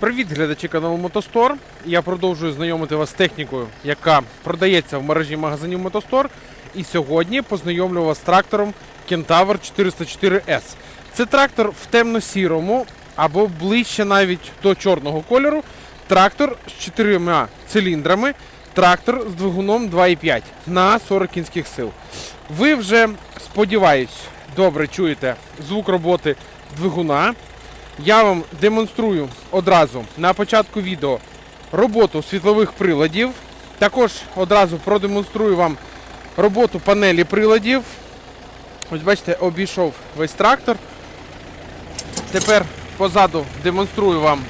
Привіт, глядачі каналу Мотостор. Я продовжую знайомити вас з технікою, яка продається в мережі магазинів Мотостор. І сьогодні познайомлю вас з трактором Kentaur 404S. Це трактор в темно-сірому або ближче навіть до чорного кольору. Трактор з чотирма циліндрами, трактор з двигуном 2,5 на 40 кінських сил. Ви вже, сподіваюсь, добре чуєте звук роботи двигуна. Я вам демонструю одразу на початку відео роботу світлових приладів. Також одразу продемонструю вам роботу панелі приладів. Ось бачите, обійшов весь трактор. Тепер позаду демонструю вам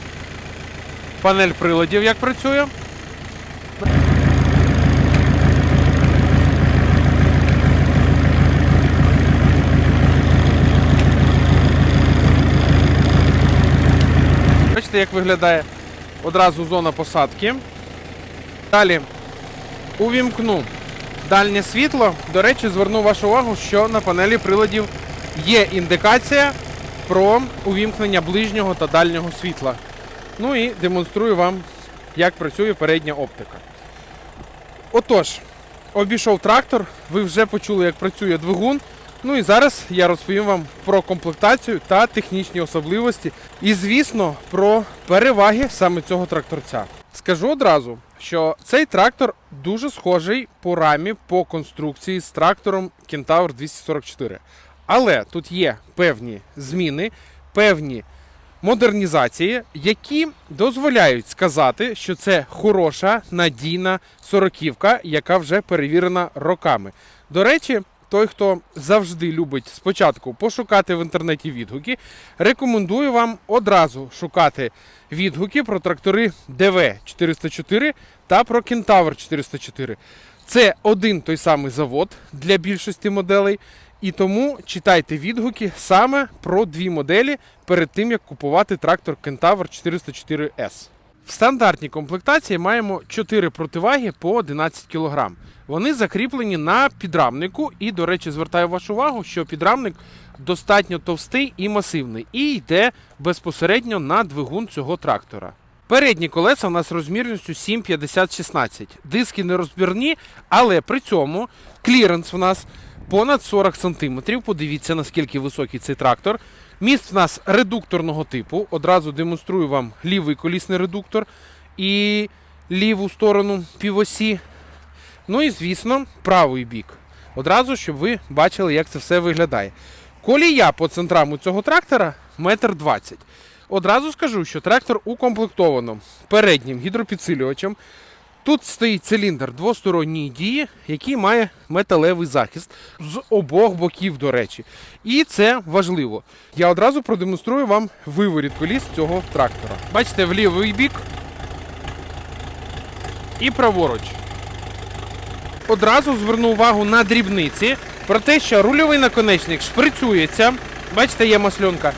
панель приладів, як працює. Бачите, як виглядає одразу зона посадки. Далі увімкну дальнє світло. До речі, зверну вашу увагу, що на панелі приладів є індикація про увімкнення ближнього та дальнього світла. Ну і демонструю вам, як працює передня оптика. Отож, обійшов трактор, ви вже почули, як працює двигун. Ну і зараз я розповім вам про комплектацію та технічні особливості, і, звісно, про переваги саме цього тракторця. Скажу одразу, що цей трактор дуже схожий по рамі по конструкції з трактором Kentaur 244. Але тут є певні зміни, певні модернізації, які дозволяють сказати, що це хороша надійна сороківка, яка вже перевірена роками. До речі, той, хто завжди любить спочатку пошукати в інтернеті відгуки, рекомендую вам одразу шукати відгуки про трактори DV 404 та про Kentaur 404. Це один той самий завод для більшості моделей. І тому читайте відгуки саме про дві моделі перед тим, як купувати трактор Kentaur 404S. В стандартній комплектації маємо 4 противаги по 11 кг. Вони закріплені на підрамнику, і, до речі, звертаю вашу увагу, що підрамник достатньо товстий і масивний, і йде безпосередньо на двигун цього трактора. Передні колеса у нас розмірністю 7,50-16. Диски нерозбірні, але при цьому кліренс у нас понад 40 см. Подивіться, наскільки високий цей трактор. Міст в нас редукторного типу. Одразу демонструю вам лівий колісний редуктор і ліву сторону півосі. Ну і, звісно, правий бік. Одразу, щоб ви бачили, як це все виглядає. Колія по центрам у цього трактора 1,20 м. Одразу скажу, що трактор укомплектовано переднім гідропідсилювачем. Тут стоїть циліндр двосторонньої дії, який має металевий захист з обох боків, до речі. І це важливо. Я одразу продемонструю вам виворіт коліс цього трактора. Бачите, в лівий бік і праворуч. Одразу зверну увагу на дрібниці про те, що рульовий наконечник шприцюється. Бачите, є масльонка.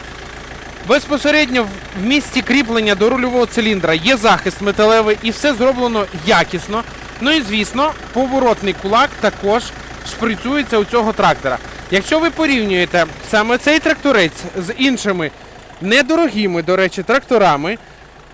Безпосередньо в- місці кріплення до рульового циліндра є захист металевий і все зроблено якісно. Ну і звісно, поворотний кулак також шприцюється у цього трактора. Якщо ви порівнюєте саме цей тракторець з іншими недорогими, до речі, тракторами,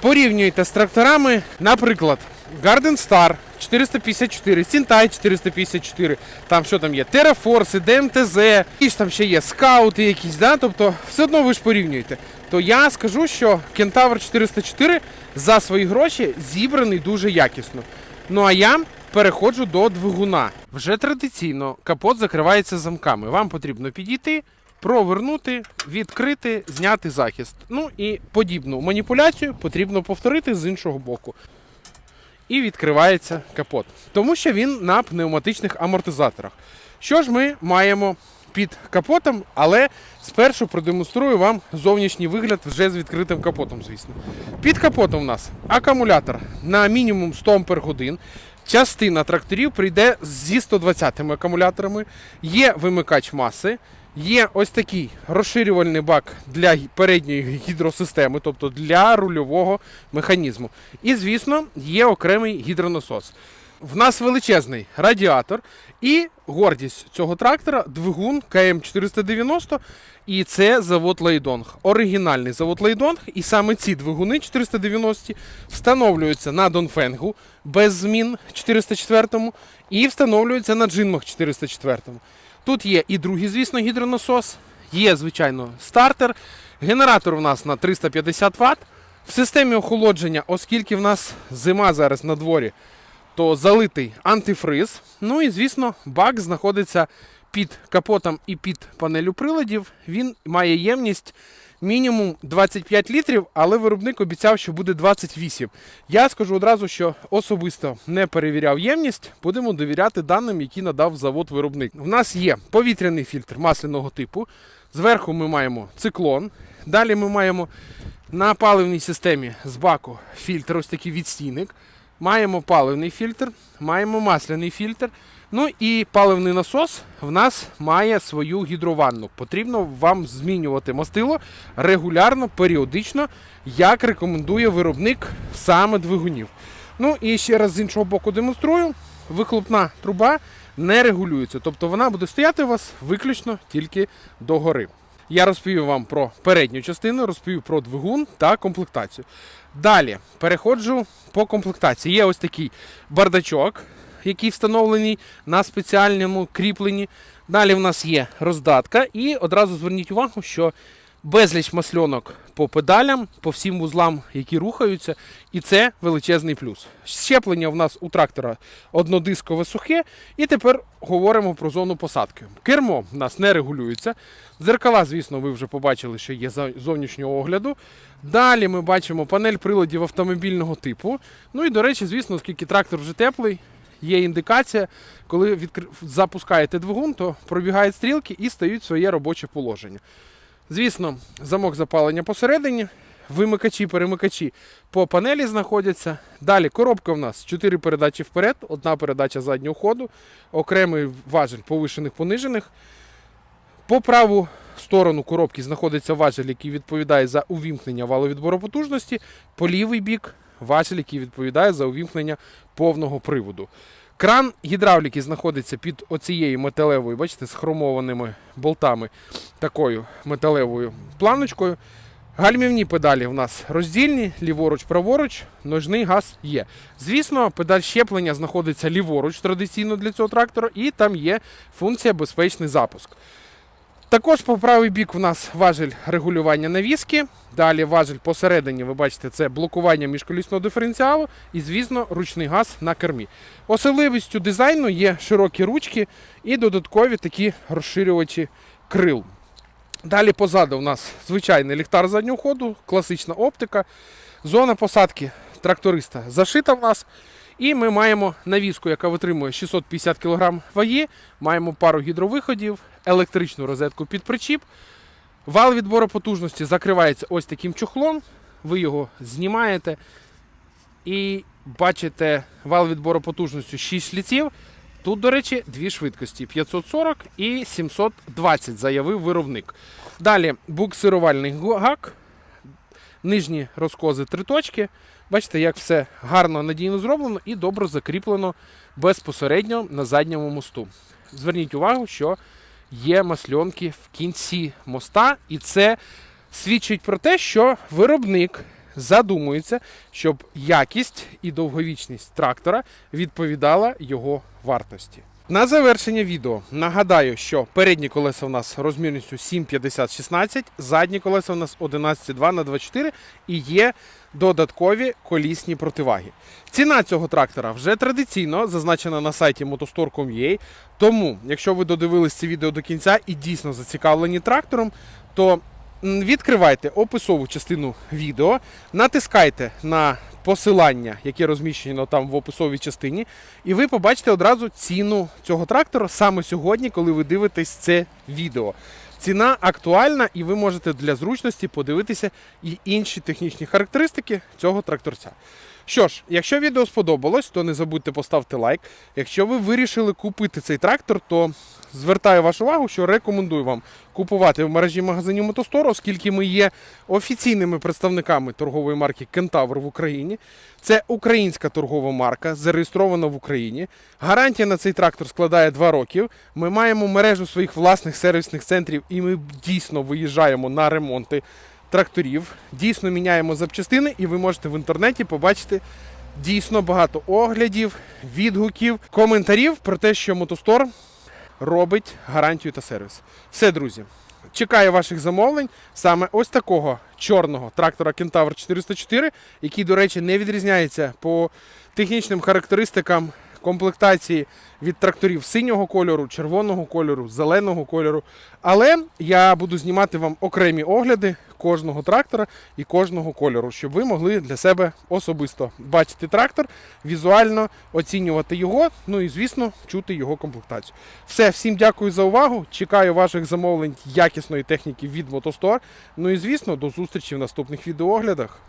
порівнюєте з тракторами, наприклад, Garden Star 454, Сінтай 454, там що там є, Terraforce, DMTZ, і ж там ще є скаути якісь, да? тобто все одно ви ж порівнюєте. То я скажу, що Kentaur 404 за свої гроші зібраний дуже якісно. Ну а я переходжу до двигуна. Вже традиційно капот закривається замками. Вам потрібно підійти, провернути, відкрити, зняти захист. Ну і подібну маніпуляцію потрібно повторити з іншого боку. І відкривається капот. Тому що він на пневматичних амортизаторах. Що ж ми маємо під капотом, але спершу продемонструю вам зовнішній вигляд вже з відкритим капотом, звісно. Під капотом у нас акумулятор на мінімум 100 Ампер годин. Частина тракторів прийде зі 120 акумуляторами. Є вимикач маси. Є ось такий розширювальний бак для передньої гідросистеми, тобто для рульового механізму. І, звісно, є окремий гідронасос. В нас величезний радіатор і гордість цього трактора двигун КМ490. І це завод Лейдонг. Оригінальний завод Лейдонг. І саме ці двигуни 490 встановлюються на Донфенгу без змін 404 і встановлюються на джинмах 404. Тут є і другий, звісно, гідронасос, є, звичайно, стартер. Генератор у нас на 350 Вт. В системі охолодження, оскільки в нас зима зараз на дворі, то залитий антифриз. Ну і звісно, бак знаходиться під капотом і під панелю приладів. Він має ємність мінімум 25 літрів, але виробник обіцяв, що буде 28. Я скажу одразу, що особисто не перевіряв ємність. Будемо довіряти даним, які надав завод виробник. У нас є повітряний фільтр масляного типу. Зверху ми маємо циклон. Далі ми маємо на паливній системі з баку фільтр, ось такий відстійник. Маємо паливний фільтр, маємо масляний фільтр. Ну і паливний насос в нас має свою гідрованну. Потрібно вам змінювати мастило регулярно, періодично, як рекомендує виробник саме двигунів. Ну і ще раз з іншого боку демонструю. Вихлопна труба не регулюється, тобто вона буде стояти у вас виключно тільки догори. Я розповів вам про передню частину, розповів про двигун та комплектацію. Далі переходжу по комплектації. Є ось такий бардачок, який встановлений на спеціальному кріпленні. Далі в нас є роздатка, і одразу зверніть увагу, що безліч масльонок по педалям, по всім вузлам, які рухаються, і це величезний плюс. Щеплення в нас у трактора однодискове сухе, і тепер говоримо про зону посадки. Кермо в нас не регулюється. Дзеркала, звісно, ви вже побачили, що є зовнішнього огляду. Далі ми бачимо панель приладів автомобільного типу. Ну і до речі, звісно, оскільки трактор вже теплий, є індикація, коли відкр... запускаєте двигун, то пробігають стрілки і стають своє робоче положення. Звісно, замок запалення посередині, вимикачі, перемикачі по панелі знаходяться. Далі коробка в нас 4 передачі вперед, одна передача заднього ходу, окремий важель повишених понижених. По праву сторону коробки знаходиться важель, який відповідає за увімкнення валовідбору потужності. По лівий бік важель, який відповідає за увімкнення повного приводу. Кран гідравліки знаходиться під оцією металевою, бачите, з хромованими болтами, такою металевою планочкою. Гальмівні педалі в нас роздільні, ліворуч, праворуч, ножний газ є. Звісно, педаль щеплення знаходиться ліворуч традиційно для цього трактора, і там є функція безпечний запуск. Також по правий бік в нас важель регулювання навіски. Далі важель посередині, ви бачите, це блокування міжколісного диференціалу і, звісно, ручний газ на кермі. Особливістю дизайну є широкі ручки і додаткові такі розширювачі крил. Далі позаду у нас звичайний ліхтар заднього ходу, класична оптика. Зона посадки тракториста зашита в нас. І ми маємо навіску, яка витримує 650 кг ваги, маємо пару гідровиходів, електричну розетку під причіп. Вал відбору потужності закривається ось таким чохлом. Ви його знімаєте і бачите вал відбору потужності 6 шліців. Тут, до речі, дві швидкості 540 і 720, заявив виробник. Далі буксирувальний гак, нижні розкози три точки. Бачите, як все гарно надійно зроблено і добре закріплено безпосередньо на задньому мосту. Зверніть увагу, що є масльонки в кінці моста, і це свідчить про те, що виробник задумується, щоб якість і довговічність трактора відповідала його вартості. На завершення відео нагадаю, що передні колеса у нас розмірністю 7,50-16, задні колеса у нас 11,2 на 24 і є додаткові колісні противаги. Ціна цього трактора вже традиційно зазначена на сайті motostore.com.ua, тому, якщо ви додивились це відео до кінця і дійсно зацікавлені трактором, то відкривайте описову частину відео, натискайте на посилання, яке розміщено там в описовій частині, і ви побачите одразу ціну цього трактора саме сьогодні, коли ви дивитесь це відео. Ціна актуальна, і ви можете для зручності подивитися і інші технічні характеристики цього тракторця. Що ж, якщо відео сподобалось, то не забудьте поставити лайк. Якщо ви вирішили купити цей трактор, то звертаю вашу увагу, що рекомендую вам купувати в мережі магазинів Мотостор, оскільки ми є офіційними представниками торгової марки Кентавр в Україні. Це українська торгова марка, зареєстрована в Україні. Гарантія на цей трактор складає 2 роки. Ми маємо мережу своїх власних сервісних центрів, і ми дійсно виїжджаємо на ремонти тракторів, дійсно міняємо запчастини, і ви можете в інтернеті побачити дійсно багато оглядів, відгуків, коментарів про те, що Мотостор робить гарантію та сервіс. Все, друзі. Чекаю ваших замовлень саме ось такого чорного трактора Кентавр 404, який, до речі, не відрізняється по технічним характеристикам комплектації від тракторів синього кольору, червоного кольору, зеленого кольору. Але я буду знімати вам окремі огляди кожного трактора і кожного кольору, щоб ви могли для себе особисто бачити трактор, візуально оцінювати його, ну і звісно, чути його комплектацію. Все, всім дякую за увагу. Чекаю ваших замовлень якісної техніки від Мотостор. Ну і звісно, до зустрічі в наступних відеооглядах.